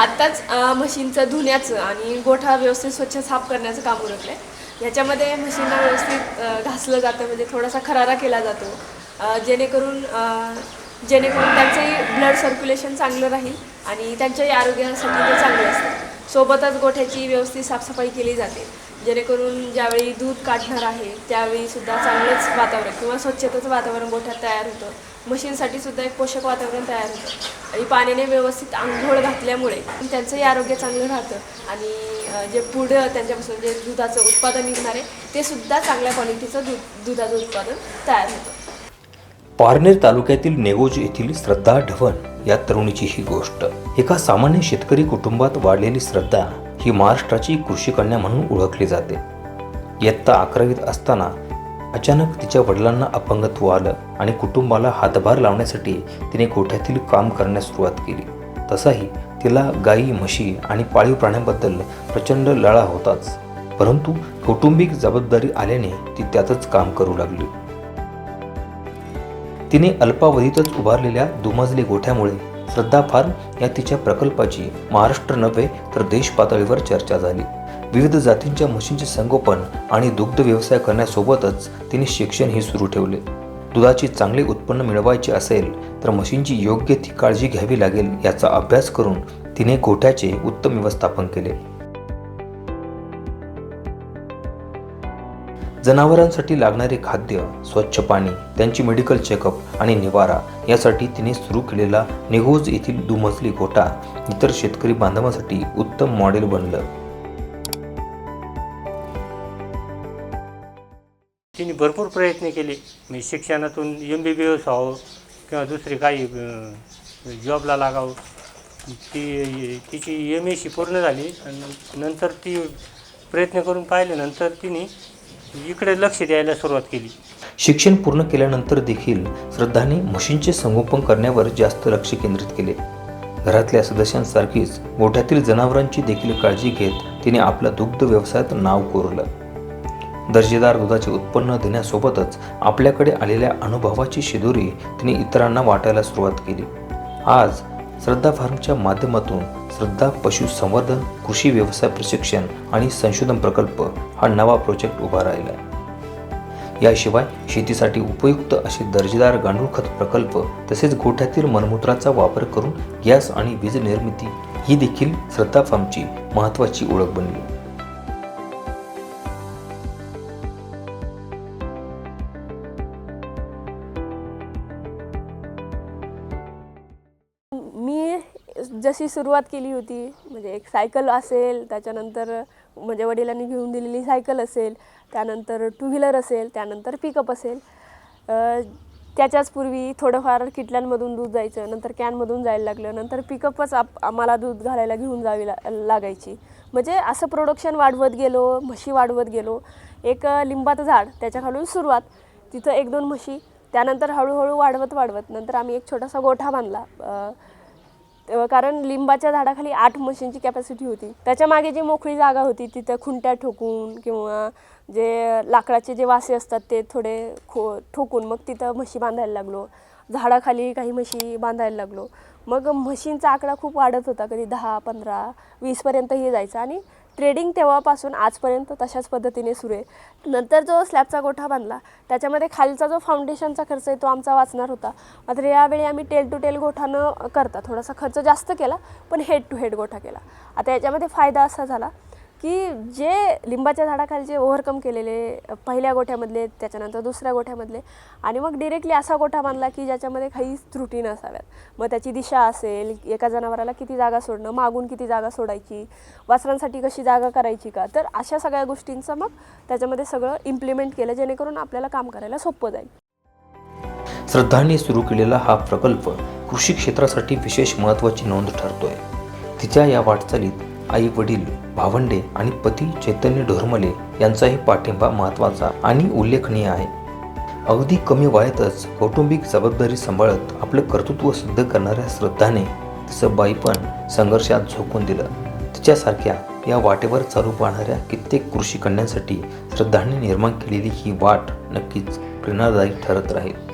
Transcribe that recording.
आत्ताच मशीनचं म्हशींचं धुण्याचं आणि गोठा व्यवस्थित स्वच्छ साफ करण्याचं काम उरकलं आहे ह्याच्यामध्ये म्हशींना व्यवस्थित घासलं जातं म्हणजे थोडासा खरारा केला जातो. जेणेकरून जेणेकरून त्यांचंही ब्लड सर्क्युलेशन चांगलं राहील आणि त्यांच्याही आरोग्यासाठी ते चांगलं असतं. सोबतच गोठ्याची व्यवस्थित साफसफाई केली जाते. जेणेकरून ज्यावेळी दूध काढणार आहे त्यावेळीसुद्धा चांगलंच वातावरण किंवा स्वच्छतेचं वातावरण गोठ्यात तयार होतं. म्हशींसाठी सुद्धा एक पोषक वातावरण तयार होतं. आणि पाण्याने व्यवस्थित आंघोळ घातल्यामुळे त्यांचंही आरोग्य चांगलं राहतं. आणि जे पुढं त्यांच्यापासून जे दुधाचं उत्पादन निघणार आहे ते सुद्धा चांगल्या क्वालिटीचं दूध दुधाचं उत्पादन तयार होतं. पारनेर तालुक्यातील नेगोज येथील श्रद्धा ढवण या तरुणीची ही गोष्ट. एका सामान्य शेतकरी कुटुंबात वाढलेली श्रद्धा ही महाराष्ट्राची कृषी कन्या म्हणून ओळखली जाते. इयत्ता अकरावीत असताना अचानक तिच्या वडिलांना अपंगत्व आलं आणि कुटुंबाला हातभार लावण्यासाठी तिने गोठ्यातील काम करण्यास सुरुवात केली. तसाही तिला गायी म्हशी आणि पाळीव प्राण्यांबद्दल प्रचंड लळा होताच. परंतु कौटुंबिक जबाबदारी आल्याने ती त्यातच काम करू लागली. तिने अल्पावधीतच उभारलेल्या दुमजली गोठ्यामुळे श्रद्धा फार्म या तिच्या प्रकल्पाची महाराष्ट्र नव्हे तर देश पातळीवर चर्चा झाली. विविध जातींच्या म्हशींचे संगोपन आणि दुग्ध व्यवसाय करण्यासोबतच तिने शिक्षणही सुरू ठेवले. दुधाची चांगले उत्पन्न मिळवायचे असेल तर म्हशींची योग्य ती काळजी घ्यावी लागेल याचा अभ्यास करून तिने गोठ्याचे उत्तम व्यवस्थापन केले. जनावरांसाठी लागणारे खाद्य स्वच्छ पाणी त्यांची मेडिकल चेकअप आणि निवारा यासाठी तिने सुरू केलेला निघोज येथील दुमजली गोटा इतर शेतकरी बांधवांसाठी उत्तम मॉडेल बनलं. तिने भरपूर प्रयत्न केले. मी शिक्षणातून एम बी बी एस व्हावं किंवा दुसरी काही जॉबला लागावं. ती तिची एम एशी पूर्ण झाली. आणि नंतर ती प्रयत्न करून पाहिल्यानंतर तिने इकडे लक्ष द्यायला सुरुवात केली. शिक्षण पूर्ण केल्यानंतर देखील श्रद्धाने म्हशींचे संगोपन करण्यावर जास्त लक्ष केंद्रित केले. घरातल्या सदस्यांसारखीच गोठ्यातील जनावरांची देखील काळजी घेत तिने आपल्या दुग्ध व्यवसायात नाव कोरलं. दर्जेदार दुधाचे उत्पन्न देण्यासोबतच आपल्याकडे आलेल्या अनुभवाची शिदोरी तिने इतरांना वाटायला सुरुवात केली. आज श्रद्धा फार्मच्या माध्यमातून श्रद्धा पशुसंवर्धन कृषी व्यवसाय प्रशिक्षण आणि संशोधन प्रकल्प हा नवा प्रोजेक्ट उभा राहिला. याशिवाय शेतीसाठी उपयुक्त असे दर्जेदार गांडूळ खत प्रकल्प तसेच गोठ्यातील मलमूत्राचा वापर करून गॅस आणि वीज निर्मिती ही देखील श्रद्धा फार्मची महत्त्वाची ओळख बनली. जशी सुरुवात केली होती म्हणजे एक सायकल असेल त्याच्यानंतर म्हणजे वडिलांनी घेऊन दिलेली सायकल असेल त्यानंतर टू व्हीलर असेल त्यानंतर पिकअप असेल. त्याच्याच पूर्वी थोडंफार किटल्यांमधून दूध जायचं नंतर कॅनमधून जायला लागलं नंतर पिकअपच आप आम्हाला दूध घालायला घेऊन जावी ला लागायची. म्हणजे असं प्रोडक्शन वाढवत गेलो म्हशी वाढवत गेलो. एक लिंबाचं झाड त्याच्याखालून सुरुवात. तिथं एक दोन म्हशी त्यानंतर हळूहळू वाढवत वाढवत. नंतर आम्ही एक छोटासा गोठा बांधला. तेव्हा कारण लिंबाच्या झाडाखाली आठ मशीनची कॅपॅसिटी होती. त्याच्यामागे जी मोकळी जागा होती तिथं खुंट्या ठोकून किंवा जे लाकडाचे जे वासे असतात ते थोडे खो ठोकून मग तिथं म्हशी बांधायला लागलो. झाडाखाली काही म्हशी बांधायला लागलो. मग म्हशींचा आकडा खूप वाढत होता. कधी दहा पंधरा वीसपर्यंतही जायचा. आणि ट्रेडिंग तेव्हापासून आजपर्यंत तशाच पद्धतीने सुरू आहे. नंतर जो स्लॅबचा गोठा बांधला त्याच्यामध्ये खालचा जो फाउंडेशनचा खर्च आहे तो आमचा वाचणार होता. मात्र यावेळी आम्ही टेल टू टेल गोठा न करता. थोडासा खर्च जास्त केला पण हेड टू हेड गोठा केला. आता याच्यामध्ये फायदा असा झाला की जे लिंबाच्या झाडाखालचे ओव्हरकम केलेले पहिल्या गोठ्यामधले त्याच्यानंतर दुसऱ्या गोठ्यामधले आणि मग डिरेक्टली असा गोठा बांधला की ज्याच्यामध्ये काहीच त्रुटी नसाव्यात. मग त्याची दिशा असेल एका जनावराला किती जागा सोडणं मागून किती जागा सोडायची वासरांसाठी कशी जागा करायची का? तर अशा सगळ्या गोष्टींचं मग त्याच्यामध्ये सगळं इम्प्लिमेंट केलं जेणेकरून आपल्याला काम करायला सोपं जाईल. श्रद्धाने सुरू केलेला हा प्रकल्प कृषी क्षेत्रासाठी विशेष महत्त्वाची नोंद ठरतोय. तिच्या या वाटचालीत आई वडील भावंडे आणि पती चैतन्य ढोरमले यांचाही पाठिंबा महत्त्वाचा आणि उल्लेखनीय आहे. अगदी कमी वयातच कौटुंबिक जबाबदारी सांभाळत आपलं कर्तृत्व सिद्ध करणाऱ्या श्रद्धाने तिचं बाईपण संघर्षात झोकून दिलं. तिच्यासारख्या या वाटेवर चालू पाहणाऱ्या कित्येक कृषी कन्यांसाठी श्रद्धाने निर्माण केलेली ही वाट नक्कीच प्रेरणादायी ठरत राहील.